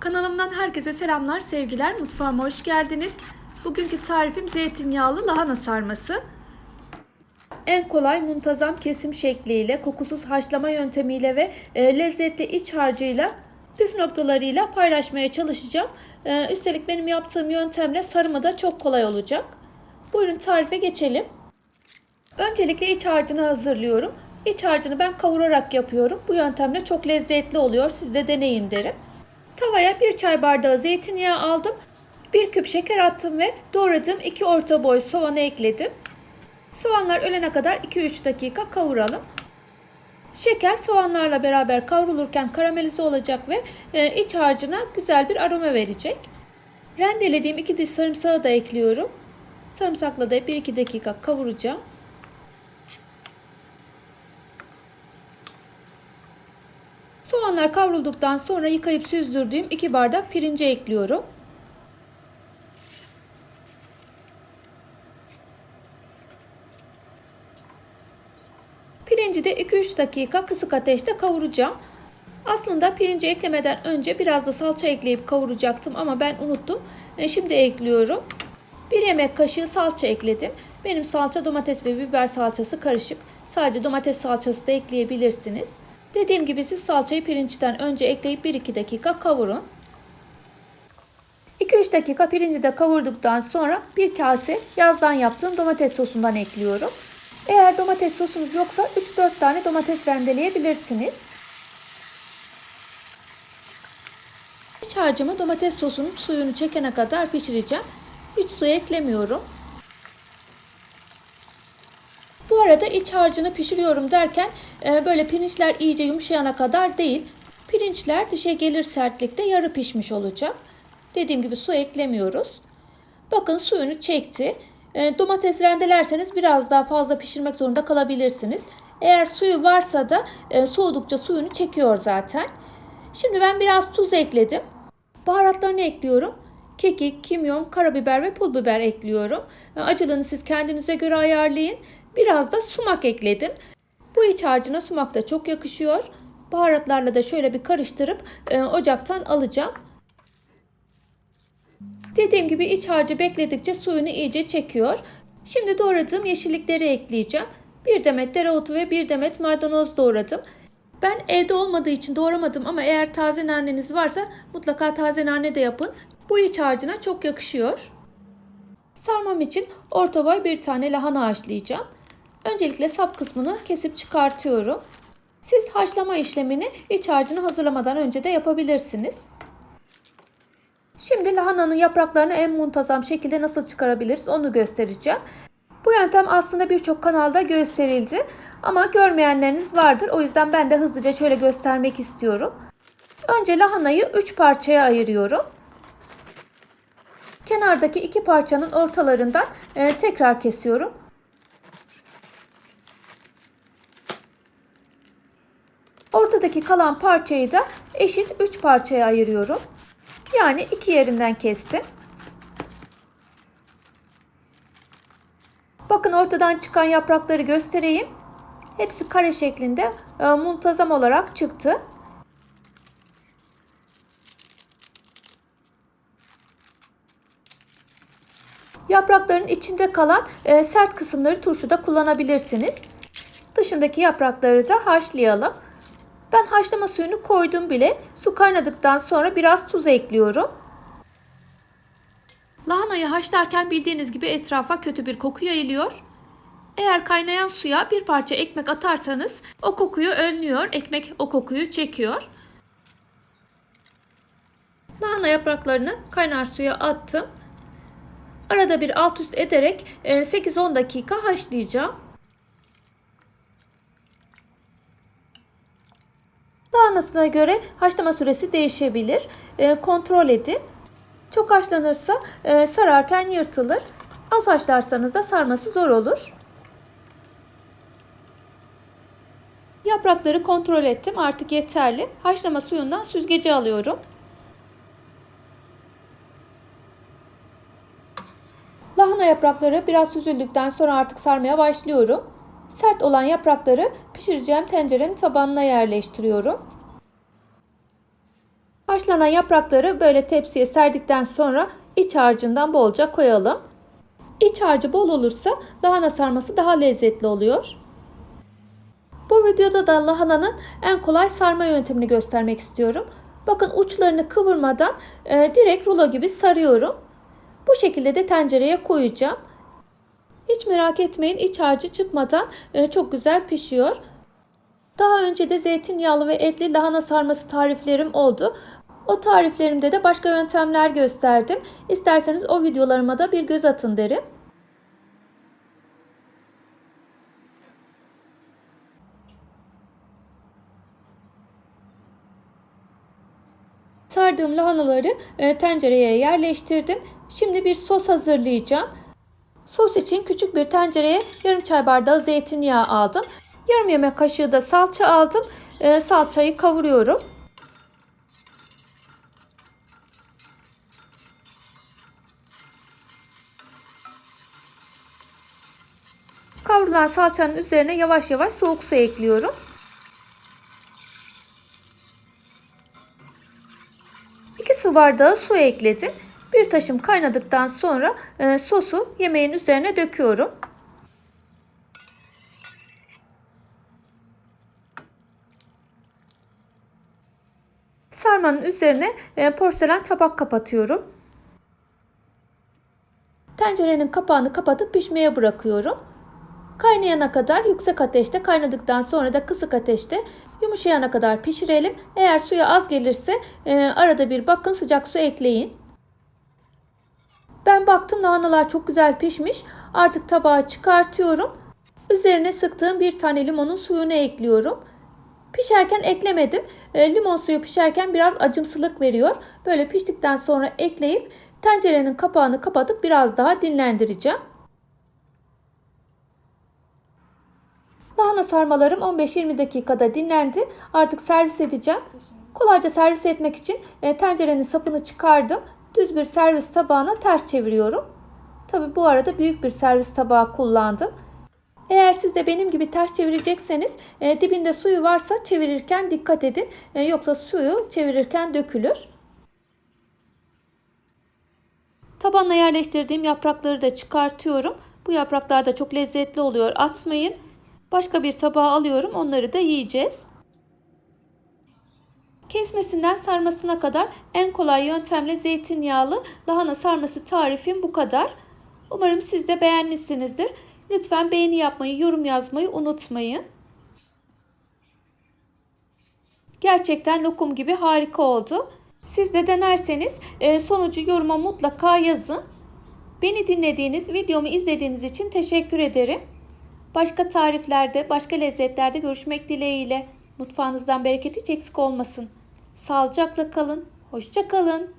Kanalımdan herkese selamlar, sevgiler. Mutfağıma hoş geldiniz. Bugünkü tarifim zeytinyağlı lahana sarması. En kolay muntazam kesim şekliyle, kokusuz haşlama yöntemiyle ve e, lezzetli iç harcıyla püf noktalarıyla paylaşmaya çalışacağım. E, üstelik benim yaptığım yöntemle sarımı da çok kolay olacak. Buyurun tarife geçelim. Öncelikle iç harcını hazırlıyorum. İç harcını ben kavurarak yapıyorum. Bu yöntemle çok lezzetli oluyor. Siz de deneyin derim. Tavaya bir çay bardağı zeytinyağı aldım. Bir küp şeker attım ve doğradığım iki orta boy soğanı ekledim. Soğanlar ölene kadar 2-3 dakika kavuralım. Şeker soğanlarla beraber kavrulurken karamelize olacak ve e, iç harcına güzel bir aroma verecek. Rendelediğim 2 diş sarımsağı da ekliyorum. Sarımsakla da 1-2 dakika kavuracağım. Soğanlar kavrulduktan sonra yıkayıp süzdürdüğüm 2 bardak pirinci ekliyorum. Pirinci de 2-3 dakika kısık ateşte kavuracağım. Aslında pirinci eklemeden önce biraz da salça ekleyip kavuracaktım ama ben unuttum. E, Şimdi ekliyorum. 1 yemek kaşığı salça ekledim. Benim salça domates ve biber salçası karışık. Sadece domates salçası da ekleyebilirsiniz. Dediğim gibi siz salçayı pirinçten önce ekleyip 1-2 dakika kavurun. 2-3 dakika pirinci de kavurduktan sonra bir kase yazdan yaptığım domates sosundan ekliyorum. Eğer domates sosunuz yoksa 3-4 tane domates rendeleyebilirsiniz. İç harcımı domates sosunun suyunu çekene kadar pişireceğim. Hiç su eklemiyorum. Bu arada iç harcını pişiriyorum derken e, böyle pirinçler iyice yumuşayana kadar değil. Pirinçler dişe gelir sertlikte yarı pişmiş olacak. Dediğim gibi su eklemiyoruz. Bakın suyunu çekti. E, domates rendelerseniz biraz daha fazla pişirmek zorunda kalabilirsiniz. Eğer suyu varsa da e, soğudukça suyunu çekiyor zaten. Şimdi ben biraz tuz ekledim. Baharatlarını ekliyorum. Kekik, kimyon, karabiber ve pul biber ekliyorum. E, Acılığını siz kendinize göre ayarlayın. Biraz da sumak ekledim. Bu iç harcına sumak da çok yakışıyor. Baharatlarla da şöyle bir karıştırıp e, ocaktan alacağım. Dediğim gibi iç harcı bekledikçe suyunu iyice çekiyor. Şimdi doğradığım yeşillikleri ekleyeceğim. Bir demet dereotu ve bir demet maydanoz doğradım. Ben evde olmadığı için doğramadım ama eğer taze naneniz varsa mutlaka taze nane de yapın. Bu iç harcına çok yakışıyor. Sarmam için orta boy bir tane lahana haşlayacağım. Öncelikle sap kısmını kesip çıkartıyorum. Siz haşlama işlemini iç harcını hazırlamadan önce de yapabilirsiniz. Şimdi lahananın yapraklarını en muntazam şekilde nasıl çıkarabiliriz onu göstereceğim. Bu yöntem aslında birçok kanalda gösterildi ama görmeyenleriniz vardır. O yüzden ben de hızlıca şöyle göstermek istiyorum. Önce lahanayı 3 parçaya ayırıyorum. Kenardaki iki parçanın ortalarından e, tekrar kesiyorum. Ortadaki kalan parçayı da eşit 3 parçaya ayırıyorum. Yani iki yerinden kestim. Bakın ortadan çıkan yaprakları göstereyim. Hepsi kare şeklinde e, muntazam olarak çıktı. Yaprakların içinde kalan e, sert kısımları turşuda kullanabilirsiniz. Dışındaki yaprakları da haşlayalım. Ben haşlama suyunu koydum bile. Su kaynadıktan sonra biraz tuz ekliyorum. Lahanayı haşlarken bildiğiniz gibi etrafa kötü bir koku yayılıyor. Eğer kaynayan suya bir parça ekmek atarsanız o kokuyu önlüyor. Ekmek o kokuyu çekiyor. Lahana yapraklarını kaynar suya attım. Arada bir alt üst ederek 8-10 dakika haşlayacağım. Lahanasına göre haşlama süresi değişebilir. E, kontrol edin. Çok haşlanırsa e, sararken yırtılır. Az haşlarsanız da sarması zor olur. Yaprakları kontrol ettim. Artık yeterli. Haşlama suyundan süzgeci alıyorum. Lahana yaprakları biraz süzüldükten sonra artık sarmaya başlıyorum. Sert olan yaprakları pişireceğim tencerenin tabanına yerleştiriyorum. Haşlanan yaprakları böyle tepsiye serdikten sonra iç harcından bolca koyalım. İç harcı bol olursa lahana sarması daha lezzetli oluyor. Bu videoda da lahananın en kolay sarma yöntemini göstermek istiyorum. Bakın uçlarını kıvırmadan e, direkt rulo gibi sarıyorum. Bu şekilde de tencereye koyacağım. Hiç merak etmeyin iç harcı çıkmadan e, çok güzel pişiyor. Daha önce de zeytinyağlı ve etli lahana sarması tariflerim oldu. O tariflerimde de başka yöntemler gösterdim. İsterseniz o videolarıma da bir göz atın derim. Sardığım lahanaları e, tencereye yerleştirdim. Şimdi bir sos hazırlayacağım. Sos için küçük bir tencereye yarım çay bardağı zeytinyağı aldım. Yarım yemek kaşığı da salça aldım. E, salçayı kavuruyorum. Kavrulan salçanın üzerine yavaş yavaş soğuk su ekliyorum. İki su bardağı su ekledim. Bir taşım kaynadıktan sonra e, sosu yemeğin üzerine döküyorum. Sarmanın üzerine e, porselen tabak kapatıyorum. Tencerenin kapağını kapatıp pişmeye bırakıyorum. Kaynayana kadar yüksek ateşte, kaynadıktan sonra da kısık ateşte yumuşayana kadar pişirelim. Eğer suya az gelirse e, arada bir bakın sıcak su ekleyin. Ben baktım lahanalar çok güzel pişmiş. Artık tabağa çıkartıyorum. Üzerine sıktığım bir tane limonun suyunu ekliyorum. Pişerken eklemedim. E, limon suyu pişerken biraz acımsılık veriyor. Böyle piştikten sonra ekleyip tencerenin kapağını kapatıp biraz daha dinlendireceğim. Lahana sarmalarım 15-20 dakikada dinlendi. Artık servis edeceğim. Kolayca servis etmek için e, tencerenin sapını çıkardım. Düz bir servis tabağına ters çeviriyorum. Tabi bu arada büyük bir servis tabağı kullandım. Eğer siz de benim gibi ters çevirecekseniz e, dibinde suyu varsa çevirirken dikkat edin. E, yoksa suyu çevirirken dökülür. Tabanına yerleştirdiğim yaprakları da çıkartıyorum. Bu yapraklar da çok lezzetli oluyor. Atmayın. Başka bir tabağa alıyorum. Onları da yiyeceğiz. Kesmesinden sarmasına kadar en kolay yöntemle zeytinyağlı lahana sarması tarifim bu kadar. Umarım siz de beğenmişsinizdir. Lütfen beğeni yapmayı, yorum yazmayı unutmayın. Gerçekten lokum gibi harika oldu. Siz de denerseniz e, sonucu yoruma mutlaka yazın. Beni dinlediğiniz, videomu izlediğiniz için teşekkür ederim. Başka tariflerde, başka lezzetlerde görüşmek dileğiyle. Mutfağınızdan bereket hiç eksik olmasın. Sağlıcakla kalın, hoşça kalın.